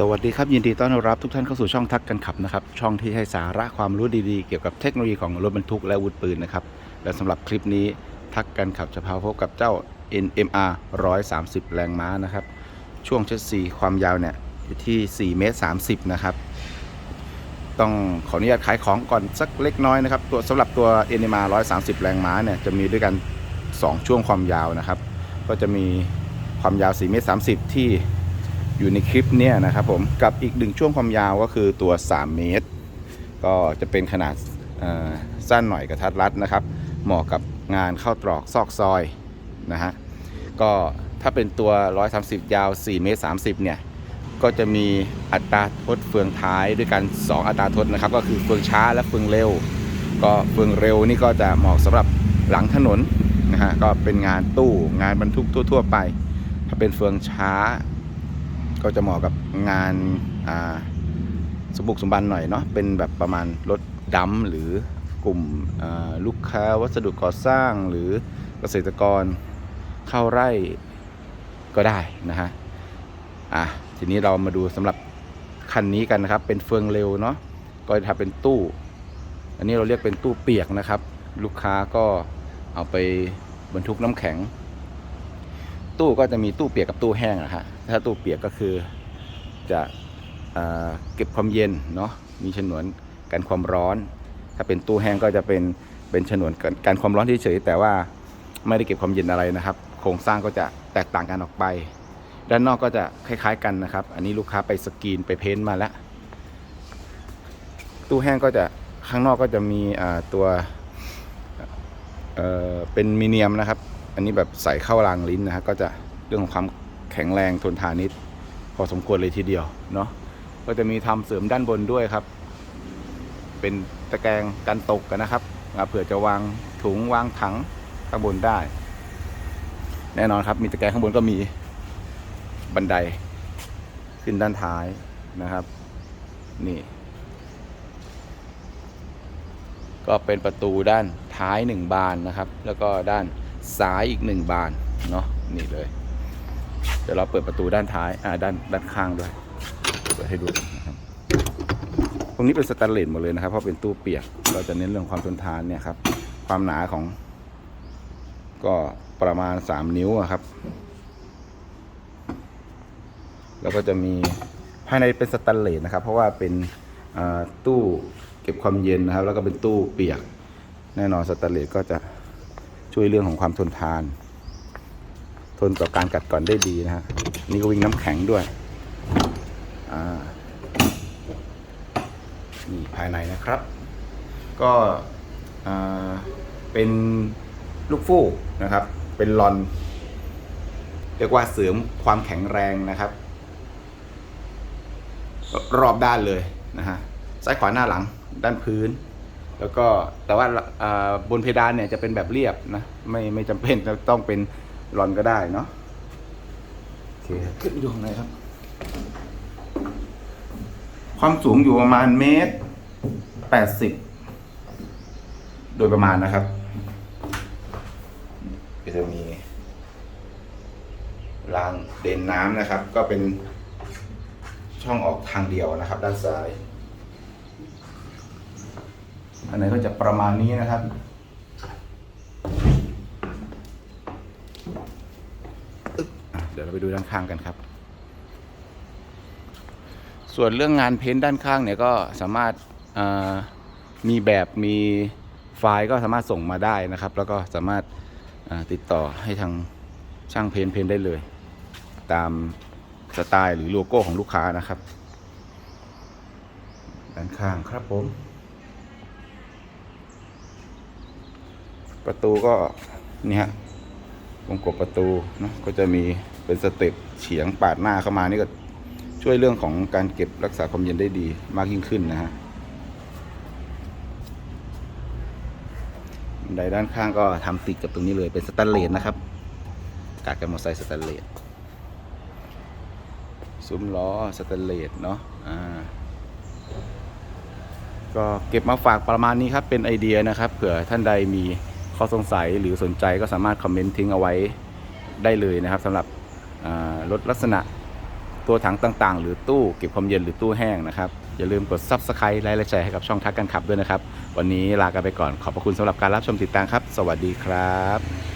สวัสดีครับยินดีต้อนรับทุกท่านเข้าสู่ช่องทักกันขับนะครับ ช่องที่ให้สาระความรู้ดีๆ เกี่ยวกับเทคโนโลยีของรถบรรทุกและอาวุธปืนนะครับ และสำหรับคลิปนี้ทักกันขับจะพาพบกับเจ้า NMR 130 แรงม้านะครับ ช่วงเชสซีความยาวเนี่ยอยู่ที่4เมตร30 นะครับ ต้องขออนุญาตขายของก่อนสักเล็กน้อยนะครับ ตัวสำหรับตัว NMR 130 แรงม้าเนี่ยจะมีด้วยกัน 2 ช่วงความยาวนะครับ ก็จะมีความยาว4เมตร30 ที่ อยู่ในคลิปเนี่ยนะครับผมกับอีกหนึ่งช่วงความยาวก็คือตัว 3 เมตร ก็จะเป็นขนาดสั้นหน่อยกระทัดรัดนะครับ เหมาะกับงานเข้าตรอกซอกซอยนะฮะก็ถ้าเป็นตัว 130 ยาว 4 เมตร 30 เนี่ย ก็จะมีอัตราทดเฟืองท้ายด้วยกัน 2 อัตราทดนะครับ ก็คือเฟืองช้าและเฟืองเร็ว ก็เฟืองเร็วนี่ก็จะเหมาะสำหรับหลังถนนนะฮะก็เป็นงานตู้งานบรรทุกทั่ว ๆ ไป ถ้าเป็นเฟืองช้า ก็จะเหมาะกับงานาสมบุกสมบันหน่อยเนาะเป็นแบบประมาณรถดำหรือกลุ่มลูกค้าวัสดุก่อสร้างหรือเกษตรกรเข้าไร่ก็ได้นะฮะอะทีนี้เรามาดูสำหรับคันนี้กันนะครับ เป็นเฟืองเร็วเนาะก็จะทำเป็นตู้ อันนี้เราเรียกเป็นตู้เปียกนะครับ ลูกค้าก็เอาไปบรรทุกน้ำแข็ง ตู้ก็จะมีตู้เปียกกับตู้แห้งนะฮะถ้าตู้เปียกก็คือจะอ่าเก็บความเย็นเนาะมีฉนวนกันความร้อน ถ้าเป็นตู้แห้งก็จะเป็นเป็นฉนวนกันความร้อนเฉยๆแต่ว่าไม่ได้เก็บความเย็นอะไรนะครับ โครงสร้างก็จะแตกต่างกันออกไป ด้านนอกก็จะคล้ายๆกันนะครับ อันนี้ลูกค้าไปสกรีนไปเพ้นท์มาแล้ว ตู้แห้งก็จะข้างนอกก็จะมีตัวเเป็นมีเนียมนะครับ อันนี้แบบใส่เข้ารางลิ้นนะฮะก็จะเรื่องของความแข็งแรงทนทานนิดพอสมควรเลยทีเดียวเนาะก็จะมีทำเสริมด้านบนด้วยครับ เป็นตะแกรงกันตกกันนะครับเผื่อจะวางถุงวางถังข้างบนได้ แน่นอนครับ มีตะแกรงข้างบนก็มีบันไดขึ้นด้านท้ายนะครับ นี่ ก็เป็นประตูด้านท้ายหนึ่งบานนะครับ แล้วก็ด้าน ซ้ายอีกหนึ่งบานเนาะนี่เลย เดี๋ยวเราเปิดประตูด้านท้ายอ่าด้านด้านข้างด้วยเปิดให้ดูนะครับตรงนี้เป็นสแตนเลสหมดเลยนะครับเพราะเป็นตู้เปียกเราจะเน้นเรื่องความทนทานเนี่ยครับ ความหนาของ ก็ประมาณ3นิ้วอะครับ แล้วก็จะมีภายในเป็นสแตนเลสนะครับ เพราะว่าเป็นอ่าตู้เก็บความเย็นนะครับ แล้วก็เป็นตู้เปียก แน่นอนสแตนเลสก็จะ ช่วยเรื่องของความทนทาน ทนต่อการกัดกร่อนได้ดีนะฮะนี่ก็วิ่งน้ำแข็งด้วยอ่านี่ภายในนะครับ ก็อ่าเป็นลูกฟูกนะครับ เป็นลอน เรียกว่าเสริมความแข็งแรงนะครับ รอบด้านเลยนะฮะซ้ายขวาหน้าหลังด้านพื้น แล้วก็แต่ว่าอ่าบนเพดานเนี่ยจะเป็นแบบเรียบนะ ไม่ไม่จำเป็นจะต้องเป็นรอนก็ได้เนาะโอเคขึ้นไปดูข้างในครับ ความสูงอยู่ประมาณเมตรแปดสิบโดยประมาณนะครับก็จะมีรางเด่นน้ำนะครับ ก็เป็นช่องออกทางเดียวนะครับ ด้านซ้าย อันไหนก็จะประมาณนี้นะครับ เดี๋ยวเราไปดูด้านข้างกันครับ ส่วนเรื่องงานเพ้นท์ด้านข้างเนี่ยก็สามารถามีแบบมีไฟล์ก็สามารถส่งมาได้นะครับ แล้วก็สามารถติดต่อให้ทางช่างเพ้นท์เพ้นท์ได้เลย ตามสไตล์หรือโลโก้ของลูกค้านะครับ ด้านข้างครับผม ประตูก็นี่ฮะวงกบประตูเนาะก็จะมีเป็นสเต็ปเฉียงปาดหน้าเข้ามานี่ก็ช่วยเรื่องของการเก็บรักษาความเย็นได้ดีมากยิ่งขึ้นนะฮะบันไดด้านข้างก็ทำติดกับตรงนี้เลยเป็นสแตนเลสนะครับกาดกันมอเตอร์ไซค์สแตนเลสซุ้มล้อสแตนเลสเนาะอ่าก็เก็บมาฝากประมาณนี้ครับเป็นไอเดียนะครับ เผื่อท่านใดมี ข้อสงสัยหรือสนใจก็สามารถคอมเมนต์ทิ้งเอาไว้ได้เลยนะครับสำหรับรถลักษณะตัวถังต่างๆ หรือตู้เก็บความเย็นหรือตู้แห้งนะครับ อย่าลืมกด Subscribe ไลค์และแชร์ให้กับช่องทักกันขับด้วยนะครับ วันนี้ลากันไปก่อนขอบพระคุณสำหรับการรับชมติดตามครับ สวัสดีครับ